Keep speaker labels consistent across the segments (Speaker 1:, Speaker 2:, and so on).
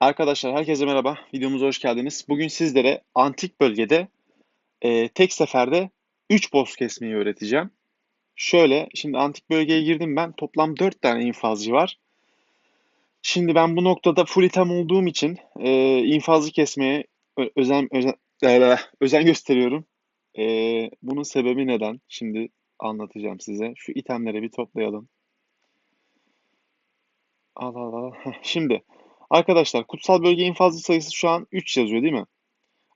Speaker 1: Arkadaşlar herkese merhaba. Videomuza hoş geldiniz. Bugün sizlere antik bölgede e, tek seferde 3 boss kesmeyi öğreteceğim. Şöyle, şimdi antik bölgeye girdim ben. Toplam 4 tane infazcı var. Şimdi ben bu noktada full item olduğum için e, infazı kesmeye özen, özen, özen gösteriyorum. E, bunun sebebi neden? Şimdi anlatacağım size. Şu itemleri bir toplayalım. Al al al. Şimdi Arkadaşlar kutsal bölge infazlı sayısı şu an 3 yazıyor değil mi?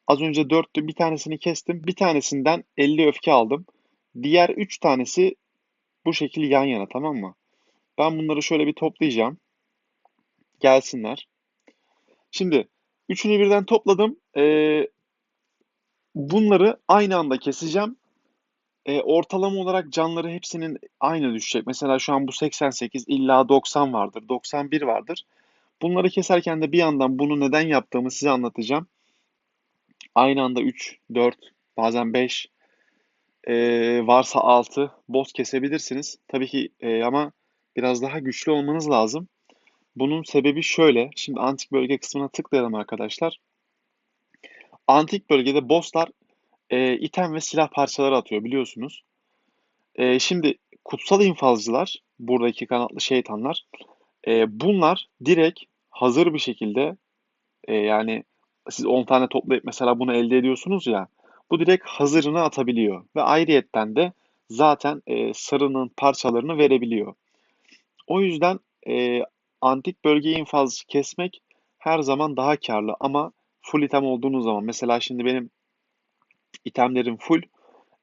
Speaker 1: Az önce 4'tü. Bir tanesini kestim. Bir tanesinden 50 öfke aldım. Diğer 3 tanesi bu şekilde yan yana tamam mı? Ben bunları şöyle bir toplayacağım. Gelsinler. Şimdi üçünü birden topladım. Ee, bunları aynı anda keseceğim. Ee, ortalama olarak canları hepsinin aynı düşecek. Mesela şu an bu 88 illa 90 vardır. 91 vardır. Bunları keserken de bir yandan bunu neden yaptığımı size anlatacağım. Aynı anda 3, 4, bazen 5, e, varsa 6 boss kesebilirsiniz. Tabii ki e, ama biraz daha güçlü olmanız lazım. Bunun sebebi şöyle. Şimdi antik bölge kısmına tıklayalım arkadaşlar. Antik bölgede bosslar e, item ve silah parçaları atıyor biliyorsunuz. E, şimdi kutsal infazcılar, buradaki kanatlı şeytanlar, e, bunlar direkt hazır bir şekilde e, yani siz 10 tane toplayıp mesela bunu elde ediyorsunuz ya bu direkt hazırını atabiliyor ve ayrıyetten de zaten e, sarının parçalarını verebiliyor. O yüzden e, antik bölge infaz kesmek her zaman daha karlı ama full item olduğunuz zaman mesela şimdi benim itemlerim full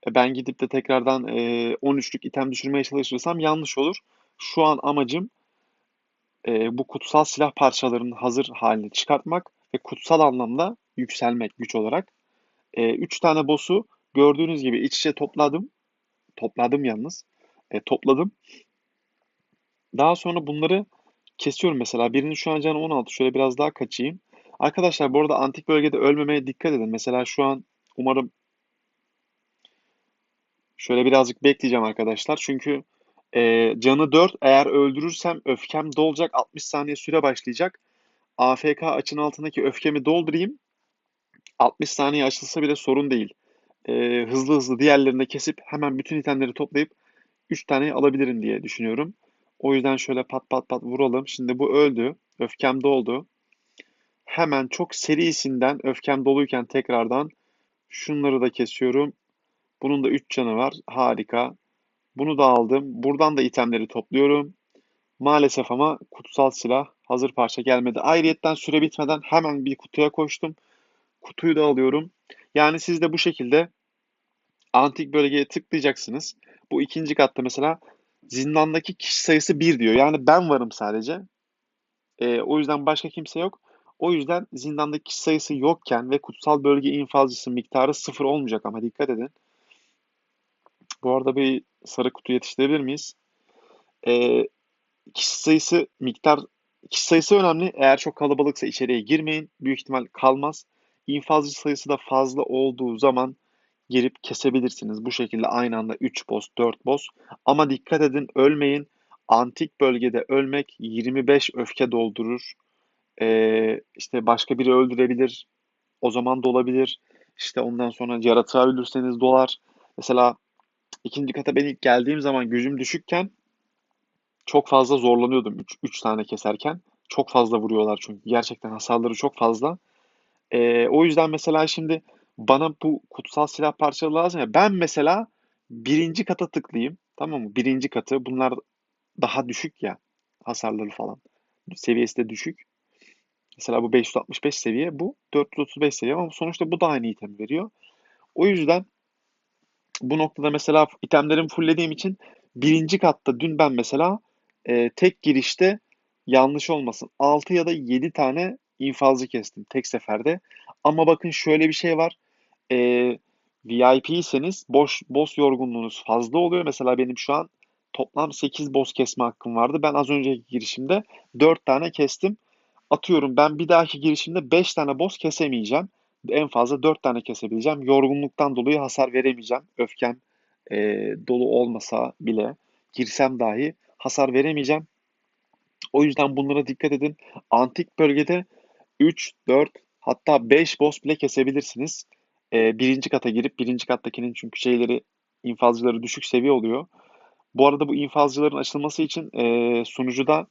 Speaker 1: e, ben gidip de tekrardan e, 13'lük item düşürmeye çalışırsam yanlış olur. Şu an amacım e, bu kutsal silah parçalarının hazır halini çıkartmak ve kutsal anlamda yükselmek güç olarak. E, üç tane boss'u gördüğünüz gibi iç içe topladım. Topladım yalnız. E, topladım. Daha sonra bunları kesiyorum mesela. Birinin şu an canı 16. Şöyle biraz daha kaçayım. Arkadaşlar bu arada antik bölgede ölmemeye dikkat edin. Mesela şu an umarım şöyle birazcık bekleyeceğim arkadaşlar. Çünkü e, canı 4. Eğer öldürürsem öfkem dolacak. 60 saniye süre başlayacak. AFK açın altındaki öfkemi doldurayım. 60 saniye açılsa bile sorun değil. E, hızlı hızlı diğerlerini kesip hemen bütün itemleri toplayıp 3 tane alabilirim diye düşünüyorum. O yüzden şöyle pat pat pat vuralım. Şimdi bu öldü. Öfkem doldu. Hemen çok serisinden öfkem doluyken tekrardan şunları da kesiyorum. Bunun da 3 canı var. Harika. Bunu da aldım. Buradan da itemleri topluyorum. Maalesef ama kutsal silah hazır parça gelmedi. Ayrıyetten süre bitmeden hemen bir kutuya koştum. Kutuyu da alıyorum. Yani siz de bu şekilde antik bölgeye tıklayacaksınız. Bu ikinci katta mesela zindandaki kişi sayısı 1 diyor. Yani ben varım sadece. Ee, o yüzden başka kimse yok. O yüzden zindandaki kişi sayısı yokken ve kutsal bölge infazcısı miktarı sıfır olmayacak ama dikkat edin. Bu arada bir sarı kutu yetiştirebilir miyiz? Ee, kişi sayısı miktar kişi sayısı önemli. Eğer çok kalabalıksa içeriye girmeyin. Büyük ihtimal kalmaz. İnfazcı sayısı da fazla olduğu zaman girip kesebilirsiniz. Bu şekilde aynı anda 3 boss, 4 boss. Ama dikkat edin ölmeyin. Antik bölgede ölmek 25 öfke doldurur. Ee, işte başka biri öldürebilir. O zaman dolabilir. İşte ondan sonra yaratığa öldürseniz dolar. Mesela ikinci kata ben ilk geldiğim zaman gücüm düşükken çok fazla zorlanıyordum 3 tane keserken. Çok fazla vuruyorlar çünkü gerçekten hasarları çok fazla. Ee, o yüzden mesela şimdi bana bu kutsal silah parçaları lazım ya. Ben mesela birinci kata tıklayayım. Tamam mı? Birinci katı. Bunlar daha düşük ya. Hasarları falan. Seviyesi de düşük. Mesela bu 565 seviye. Bu 435 seviye ama sonuçta bu da aynı item veriyor. O yüzden bu noktada mesela itemlerimi fulllediğim için birinci katta dün ben mesela e, tek girişte yanlış olmasın 6 ya da 7 tane infazı kestim tek seferde. Ama bakın şöyle bir şey var. E, VIP'yseniz boş boss yorgunluğunuz fazla oluyor. Mesela benim şu an toplam 8 boss kesme hakkım vardı. Ben az önceki girişimde 4 tane kestim. Atıyorum ben bir dahaki girişimde 5 tane boss kesemeyeceğim. En fazla 4 tane kesebileceğim. Yorgunluktan dolayı hasar veremeyeceğim. Öfkem e, dolu olmasa bile girsem dahi hasar veremeyeceğim. O yüzden bunlara dikkat edin. Antik bölgede 3, 4 hatta 5 boss bile kesebilirsiniz. Ee, birinci kata girip birinci kattakinin çünkü şeyleri infazcıları düşük seviye oluyor. Bu arada bu infazcıların açılması için e, sunucuda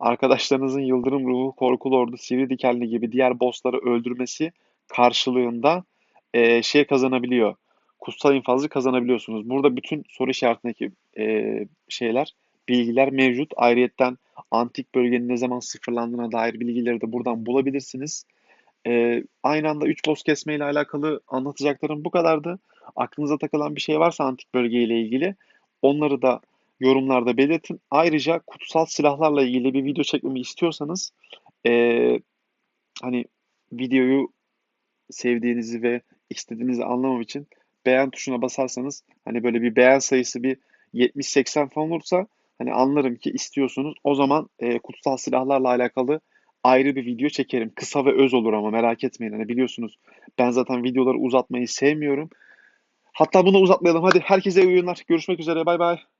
Speaker 1: arkadaşlarınızın Yıldırım Ruhu, Korku Lordu, Sivri Dikenli gibi diğer bossları öldürmesi karşılığında e, şey kazanabiliyor. Kutsal infazı kazanabiliyorsunuz. Burada bütün soru işaretindeki e, şeyler, bilgiler mevcut. Ayrıyetten antik bölgenin ne zaman sıfırlandığına dair bilgileri de buradan bulabilirsiniz. E, aynı anda 3 boss kesme ile alakalı anlatacaklarım bu kadardı. Aklınıza takılan bir şey varsa antik bölgeyle ilgili onları da yorumlarda belirtin. Ayrıca kutsal silahlarla ilgili bir video çekmemi istiyorsanız e, hani videoyu sevdiğinizi ve istediğinizi anlamam için beğen tuşuna basarsanız hani böyle bir beğen sayısı bir 70-80 falan olursa hani anlarım ki istiyorsunuz. O zaman e, kutsal silahlarla alakalı ayrı bir video çekerim. Kısa ve öz olur ama merak etmeyin. Hani biliyorsunuz ben zaten videoları uzatmayı sevmiyorum. Hatta bunu uzatmayalım. Hadi herkese iyi oyunlar. Görüşmek üzere. Bay bay.